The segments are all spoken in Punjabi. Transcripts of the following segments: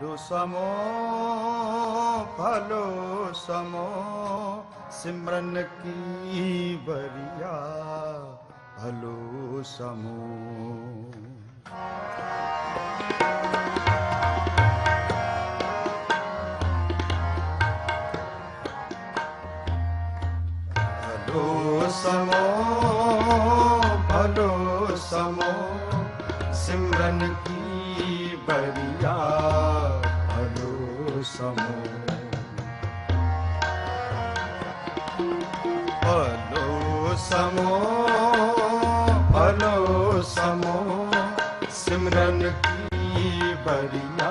हलो समो भलो समो सिमरन की बरिया भलो समो। भलो समो भलो समो सिमरन की बरिया ਸਮੋ ਭਲੋ ਸਮੋ ਭਲੋ ਸਮੋ ਸਿਮਰਨ ਕੀ ਬੜੀਆ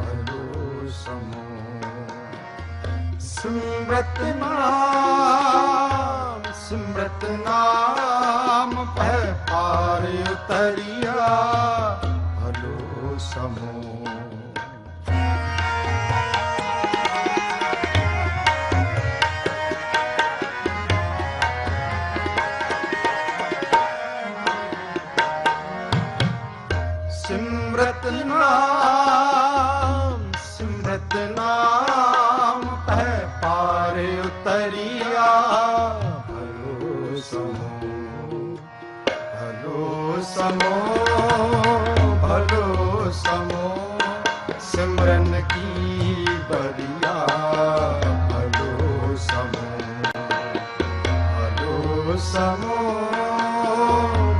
ਭਲੋ ਸਮੋ ਸਿਮਰਤ ਨਾਮ ਸਿਮਰਤ ਨਾਮ ਪੈ ਪਾਰ ਉਤਰਿਆ ਭਲੋ ਸਮੋ ਸਮੋ, ਭਲੋ ਸਮੋ, ਸਿਮਰਨ ਕੀ ਬਰੀਆ ਭਲੋ ਸਮੋ ਭਲੋ ਸਮੋ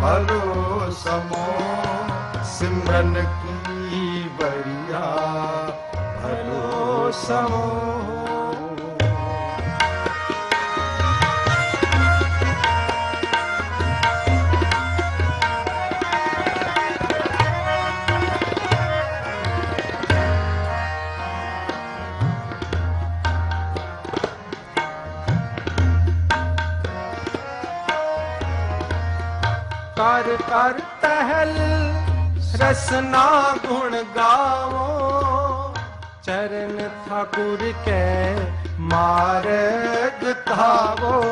ਭਲੋ ਸਮੋ, ਸਿਮਰਨ ਕੀ ਬਰੀਆ ਭਲੋ ਸਮੋ। ਕਰ ਕਰ ਤਹਿਲ ਰਸਨਾ ਗੁਣ ਗਾਵੋ। ਚਰਨ ਠਾਕੁਰ ਕੈ ਮਾਰਗ ਧਾਵੋ।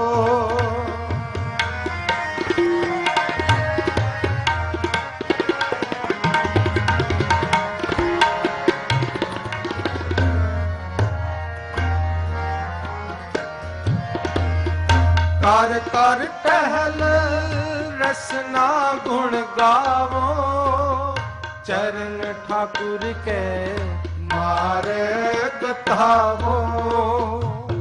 ਕਰ ਕਰ ਰਸਨਾ ਗੁਣ ਗਾਵੋ। ਚਰਨ ਠਾਕੁਰ ਕੇ ਮਾਰਗ ਧਾਵੋ।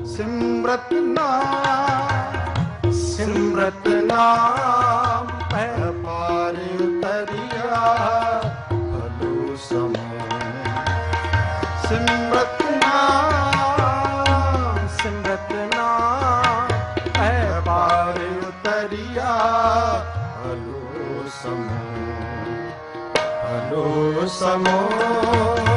ਸਿਮਰਤ ਨਾਮ ਸਿਮਰਤ ਨਾਮ ਪੈ ਪਾਰ ਉਤਰਿਆ ਭਲੋ ਸਮੋ। ਸਿਮਰਤ ਨਾਮ ਸਿਮਰਤ ਨਾਮ ਐ ਪਾਰ ਉਤਰਿਆ ਹਲੋ ਸਮੋ ਹਲੋ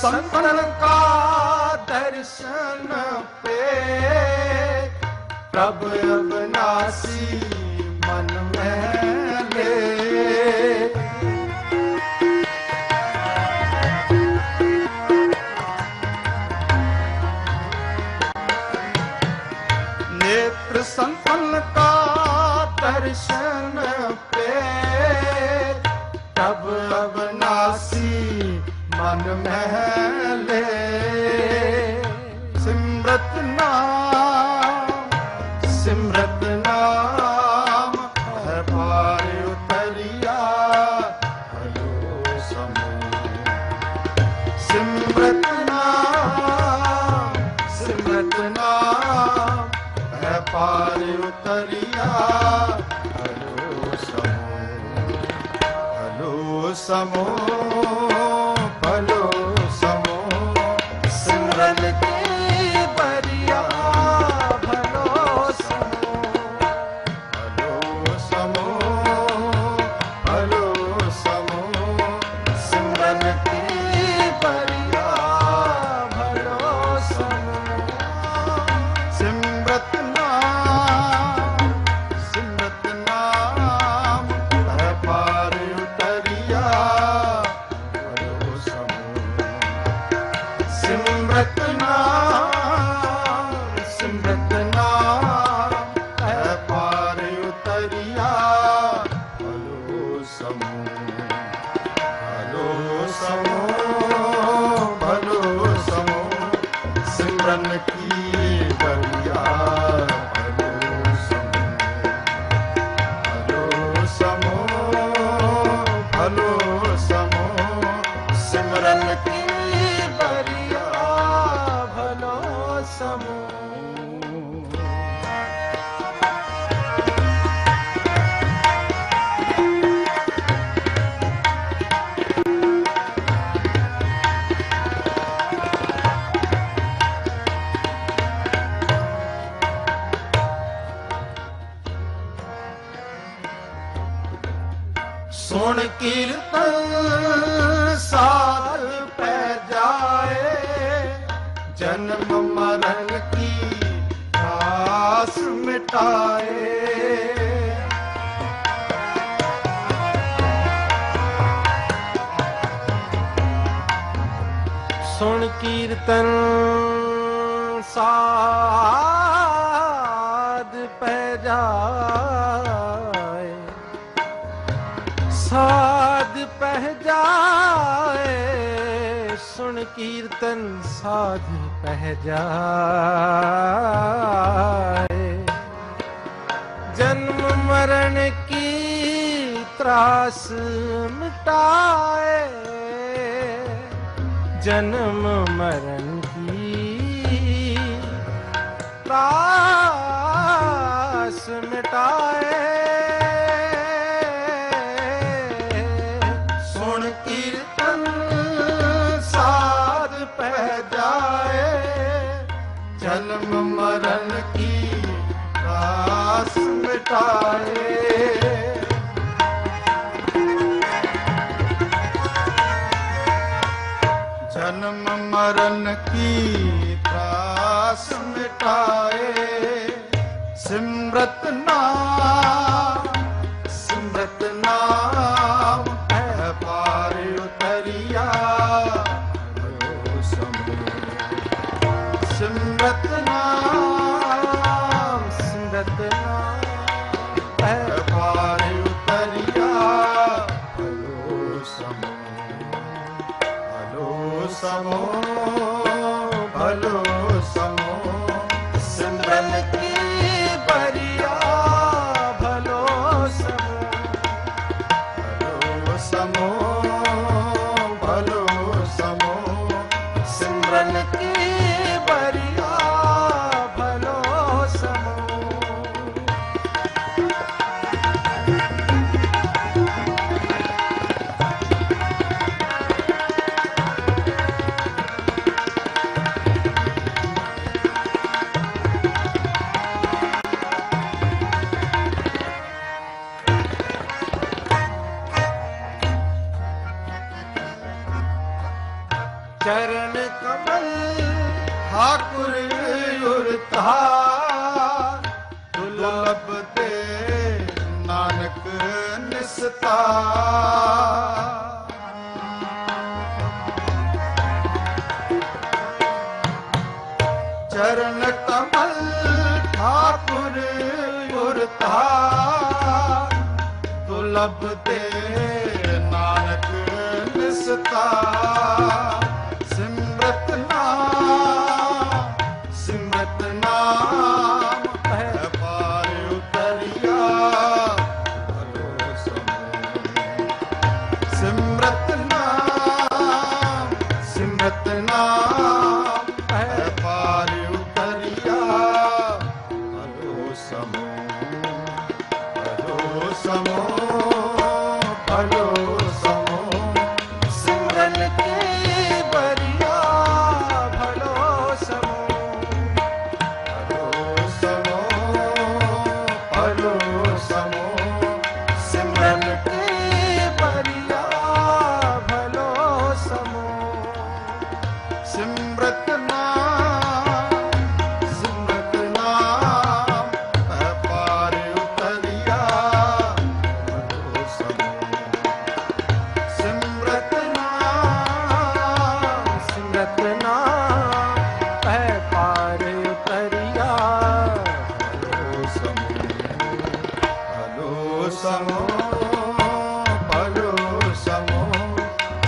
ਸੰਤਨ ਕਾ ਦਰਸ਼ਨ ਪੇ ਪ੍ਰਭ ਅਬਨਾਸੀ ਸਮੋ ਹਲੋ ਸਮੋ ਟਾਏ ਸੁਣ ਕੀਰਤਨ ਸਾਧ ਪੈ ਜਾਏ। ਸਾਧ ਪੈ ਜਾਏ ਸੁਣ ਕੀਰਤਨ ਸਾਧ ਪੈ ਜਾਏ। मरण की त्रास मिटाए जन्म मरण की त्रास मिटाए ਤਾਏ ਜਨਮ ਮਰਨ ਕੀ ਤਰਾਸ ਮਿਟਾਏ ਸਿਮਰਤ ਨਾਮ ਸਿਮਰਤ ਨਾਮ ਹੈ ਪਾਰ ਉਤਰੀਆ ਸਿਮਰਤ ਚਰਨ ਕਮਲ ਹਾਕੁਰ ਉਰਤਾ ਦੁਲਬ ਤੇ ਨਾਨਕ ਨਿਸਤਾ। ਚਰਨ ਕਮਲ, ਠਾਕੁਰ ਉਰਤਾ ਦੁਲਬ ਤੇ ਨਾਨਕ ਨਿਸਤਾ। Simrat